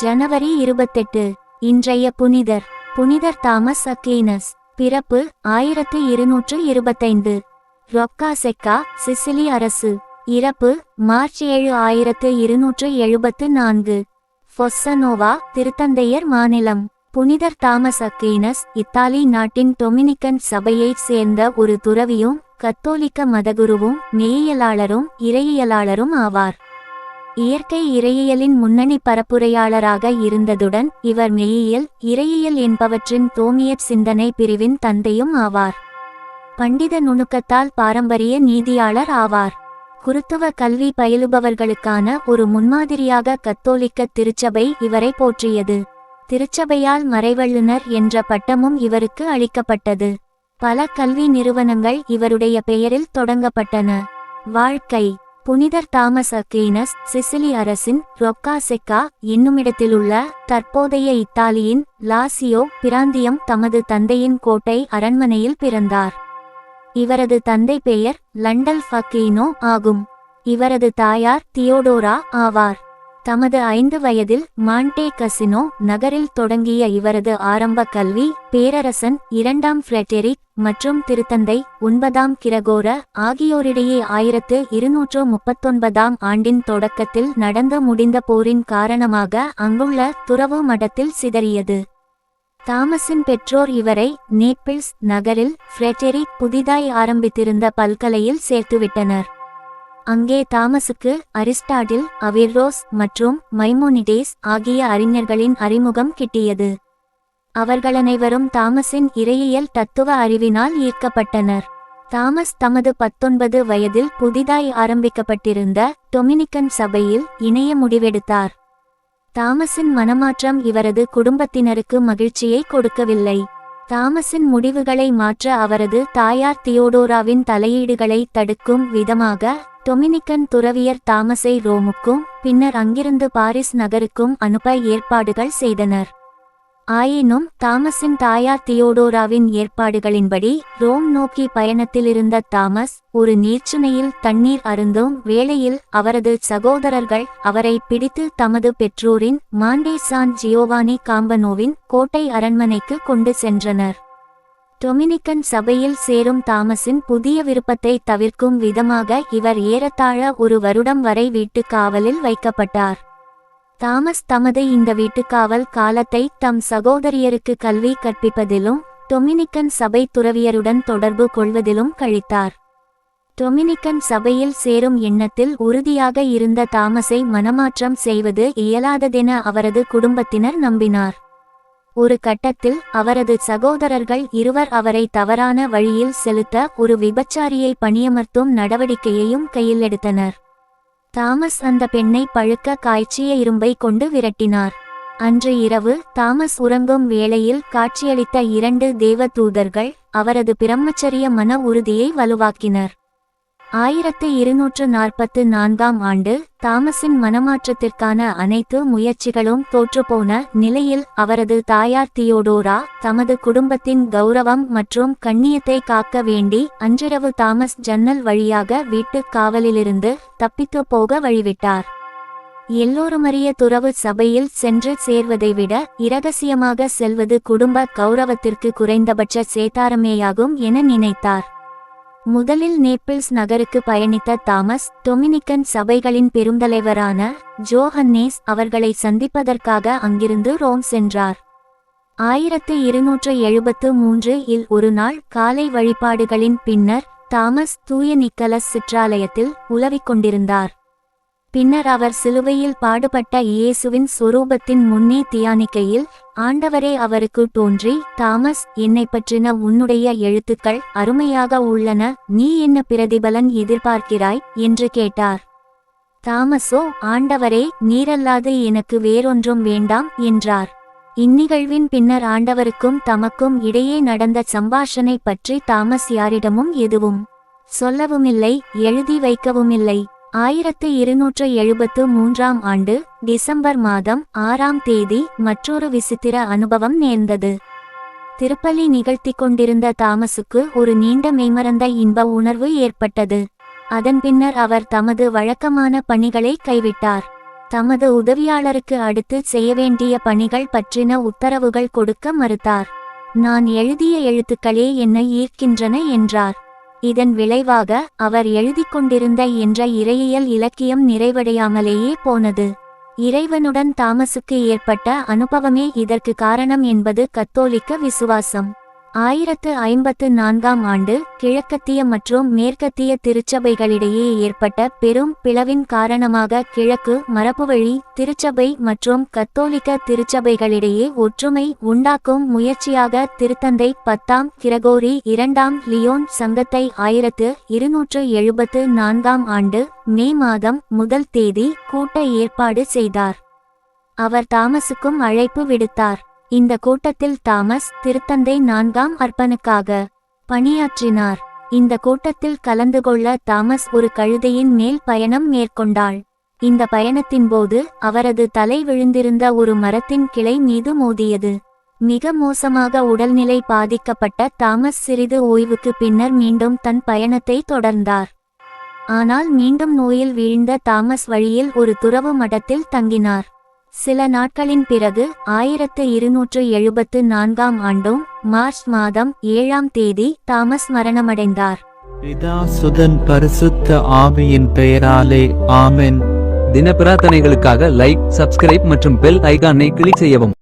ஜனவரி இருபத்தெட்டு இன்றைய புனிதர் புனிதர் தாமஸ் அக்லீனஸ் பிறப்பு ஆயிரத்து இருநூற்று இருபத்தைந்து. ரொக்கா செக்கா சிசிலி அரசு இறப்பு மார்ச் ஏழு ஆயிரத்து இருநூற்று எழுபத்து நான்கு. ஃபொஸ்ஸனோவா திருத்தந்தையர் மாநிலம் புனிதர் தாமஸ் அக்கீனஸ் இத்தாலி நாட்டின் டொமினிக்கன் சபையைச் சேர்ந்த ஒரு துறவியும் கத்தோலிக்க மதகுருவும் மெய்யியலாளரும் இறையியலாளரும் ஆவார். இயற்கை இறையியலின் முன்னணி பரப்புரையாளராக இருந்ததுடன் இவர் மெய்யியல் இறையியல் என்பவற்றின் தோமியற் சிந்தனை பிரிவின் தந்தையும் ஆவார். பண்டித நுணுக்கத்தால் பாரம்பரிய நீதியாளர் ஆவார். குருத்துவ கல்வி பயிலுபவர்களுக்கான ஒரு முன்மாதிரியாக கத்தோலிக்க திருச்சபை இவரை போற்றியது. திருச்சபையால் மறைவள்ளுனர் என்ற பட்டமும் இவருக்கு அளிக்கப்பட்டது. பல கல்வி நிறுவனங்கள் இவருடைய பெயரில் தொடங்கப்பட்டன. வாழ்க்கை புனிதர் தாமஸ் அக்கீனஸ் சிசிலி அரசின் ரொக்கா செக்கா என்னுமிடத்திலுள்ள தற்போதைய இத்தாலியின் லாசியோ பிராந்தியம் தமது தந்தையின் கோட்டை அரண்மனையில் பிறந்தார். இவரது தந்தை பெயர் லண்டல் ஃபக்கீனோ ஆகும். இவரது தாயார் தியோடோரா ஆவார். தமது ஐந்து வயதில் மாண்டே கசினோ நகரில் தொடங்கிய இவரது ஆரம்ப கல்வி பேரரசன் இரண்டாம் ஃப்ரெட்டெரிக் மற்றும் திருத்தந்தை ஒன்பதாம் கிரகோர ஆகியோரிடையே ஆயிரத்து இருநூற்று முப்பத்தொன்பதாம் ஆண்டின் தொடக்கத்தில் நடந்து முடிந்த போரின் காரணமாக அங்குள்ள துறவு மடத்தில் சிதறியது. தாமஸின் பெற்றோர் இவரை நேப்பிள்ஸ் நகரில் ஃப்ரெட்டெரிக் புதிதாய் ஆரம்பித்திருந்த பல்கலையில் சேர்த்துவிட்டனர். அங்கே தாமஸுக்கு அரிஸ்டாட்டில் அவிர்ரோஸ் மற்றும் மைமோனிடேஸ் ஆகிய அறிஞர்களின் அறிமுகம் கிட்டியது. அவர்களனைவரும் தாமஸின் இறையியல் தத்துவ அறிவினால் ஈர்க்கப்பட்டனர். தாமஸ் தமது பத்தொன்பது வயதில் புதிதாய் ஆரம்பிக்கப்பட்டிருந்த டொமினிக்கன் சபையில் இணைய முடிவெடுத்தார். தாமஸின் மனமாற்றம் இவரது குடும்பத்தினருக்கு மகிழ்ச்சியை கொடுக்கவில்லை. தாமஸின் முடிவுகளை மாற்ற அவரது தாயார் தியோடோராவின் தலையீடுகளை தடுக்கும் விதமாக டொமினிக்கன் துறவியர் தாமஸை ரோமுக்கும் பின்னர் அங்கிருந்து பாரிஸ் நகருக்கும் அனுப்ப ஏற்பாடுகள் செய்தனர். ஆயினும் தாமஸின் தாயார் தியோடோராவின் ஏற்பாடுகளின்படி ரோம் நோக்கி பயணத்திலிருந்த தாமஸ் ஒரு நீர்ச்சுனையில் தண்ணீர் அருந்தும் வேளையில் அவரது சகோதரர்கள் அவரை பிடித்து தமது பெற்றோரின் மாண்டே சான் ஜியோவானி காம்பனோவின் கோட்டை அரண்மனைக்கு கொண்டு சென்றனர். டொமினிக்கன் சபையில் சேரும் தாமஸின் புதிய விருப்பத்தை தவிர்க்கும் விதமாக இவர் ஏறத்தாழ ஒரு வருடம் வரை வீட்டுக் காவலில் வைக்கப்பட்டார். தாமஸ் தமது இந்த வீட்டுக்காவல் காலத்தை தம் சகோதரியருக்கு கல்வி கற்பிப்பதிலும் டொமினிக்கன் சபை துறவியருடன் தொடர்பு கொள்வதிலும் கழித்தார். டொமினிக்கன் சபையில் சேரும் எண்ணத்தில் உறுதியாக இருந்த தாமஸை மனமாற்றம் செய்வது இயலாததென அவரது குடும்பத்தினர் நம்பினார். ஒரு கட்டத்தில் அவரது சகோதரர்கள் இருவர் அவரை தவறான வழியில் செலுத்த ஒரு விபச்சாரியை பணியமர்த்தும் நடவடிக்கையையும் கையில் எடுத்தனர். தாமஸ் அந்த பெண்ணை பழுக்க காய்ச்சிய இரும்பை கொண்டு விரட்டினார். அன்று இரவு தாமஸ் உறங்கும் வேளையில் காட்சியளித்த இரண்டு தேவதூதர்கள் அவரது பிரம்மச்சரிய மன உறுதியை வலுவாக்கினர். ஆயிரத்து இருநூற்று நாற்பத்து நான்காம் ஆண்டு தாமஸின் மனமாற்றத்திற்கான அனைத்து முயற்சிகளும் தோற்றுப்போன நிலையில் அவரது தாயார் தியோடோரா தமது குடும்பத்தின் கௌரவம் மற்றும் கண்ணியத்தை காக்க வேண்டி அன்றிரவு தாமஸ் ஜன்னல் வழியாக வீட்டுக் காவலிலிருந்து தப்பித்து போக வழிவிட்டார். எல்லோருமறிய துறவு சபையில் சென்று சேர்வதை விட இரகசியமாக செல்வது குடும்ப கௌரவத்திற்கு குறைந்தபட்ச சேதாரமேயாகும் என நினைத்தார். முதலில் நேப்பிள்ஸ் நகருக்கு பயணித்த தாமஸ் டொமினிக்கன் சபைகளின் பெருந்தலைவரான ஜோஹன்னேஸ் அவர்களை சந்திப்பதற்காக அங்கிருந்து ரோம் சென்றார். ஆயிரத்து இருநூற்று எழுபத்து மூன்று இல் ஒரு நாள் காலை வழிபாடுகளின் பின்னர் தாமஸ் தூய நிக்கலஸ் சிற்றாலயத்தில் உலவிக் கொண்டிருந்தார். பின்னர் அவர் சிலுவையில் பாடுபட்ட இயேசுவின் சொரூபத்தின் முன்னே தியானிக்கையில் ஆண்டவரே அவருக்கு தோன்றி தாமஸ் என்னை பற்றின உன்னுடைய எழுத்துக்கள் அருமையாக உள்ளன நீ என்ன பிரதிபலன் எதிர்பார்க்கிறாய்? என்று கேட்டார். தாமஸோ ஆண்டவரே நீரல்லாது எனக்கு வேறொன்றும் வேண்டாம் என்றார். இந்நிகழ்வின் பின்னர் ஆண்டவருக்கும் தமக்கும் இடையே நடந்த சம்பாஷனை பற்றி தாமஸ் யாரிடமும் எதுவும் சொல்லவுமில்லை எழுதி வைக்கவுமில்லை. ஆயிரத்து இருநூற்று எழுபத்து மூன்றாம் ஆண்டு டிசம்பர் மாதம் ஆறாம் தேதி மற்றொரு விசித்திர அனுபவம் நேர்ந்தது. திருப்பலி நிகழ்த்தி கொண்டிருந்த தாமஸுக்கு ஒரு நீண்ட மெய்மறந்த இன்ப உணர்வு ஏற்பட்டது. அதன் பின்னர் அவர் தமது வழக்கமான பணிகளை கைவிட்டார். தமது உதவியாளருக்கு அடுத்து செய்ய வேண்டிய பணிகள் பற்றின உத்தரவுகள் கொடுக்க மறுத்தார். நான் எழுதிய எழுத்துக்களே என்னை ஈர்க்கின்றன என்றார். இதன் விளைவாக அவர் எழுதிக் கொண்டிருந்த என்ற இறையியல் இலக்கியம் நிறைவடையாமலேயே போனது. இறைவனுடன் தாமசுக்கு ஏற்பட்ட அனுபவமே இதற்கு காரணம் என்பது கத்தோலிக்க விசுவாசம். ஆயிரத்து ஐம்பத்து நான்காம் ஆண்டு கிழக்கத்திய மற்றும் மேற்கத்திய திருச்சபைகளிடையே ஏற்பட்ட பெரும் பிளவின் காரணமாக கிழக்கு மரபுவழி திருச்சபை மற்றும் கத்தோலிக்க திருச்சபைகளிடையே ஒற்றுமை உண்டாக்கும் முயற்சியாக திருத்தந்தை பத்தாம் கிரகோரி இரண்டாம் லியோன் சங்கத்தை ஆயிரத்து இருநூற்று எழுபத்து நான்காம் ஆண்டு மே மாதம் முதல் தேதி கூட்ட ஏற்பாடு செய்தார். அவர் தாமஸுக்கும் அழைப்பு விடுத்தார். இந்த கூட்டத்தில் தாமஸ் திருத்தந்தை நான்காம் அர்ப்பனுக்காக பணியாற்றினார். இந்த கூட்டத்தில் கலந்து கொள்ள தாமஸ் ஒரு கழுதையின் மேல் பயணம் மேற்கொண்டாள். இந்த பயணத்தின் போது அவரது தலை விழுந்திருந்த ஒரு மரத்தின் கிளை மீது மோதியது. மிக மோசமாக உடல்நிலை பாதிக்கப்பட்ட தாமஸ் சிறிது ஓய்வுக்கு பின்னர் மீண்டும் தன் பயணத்தை தொடர்ந்தார். ஆனால் மீண்டும் நோயில் வீழ்ந்த தாமஸ் வழியில் ஒரு துறவு மடத்தில் தங்கினார். சில நாட்களின் பிறகு ஆயிரத்து இருநூற்று எழுபத்து நான்காம் ஆண்டும் மார்ச் மாதம் ஏழாம் தேதி தாமஸ் மரணமடைந்தார். பிதா சுதன் பரிசுத்த ஆவியின் பெயராலே ஆமென். தின பிரார்த்தனைகளுக்காக லைக் சப்ஸ்கிரைப் மற்றும் பெல் ஐகானை கிளிக் செய்யவும்.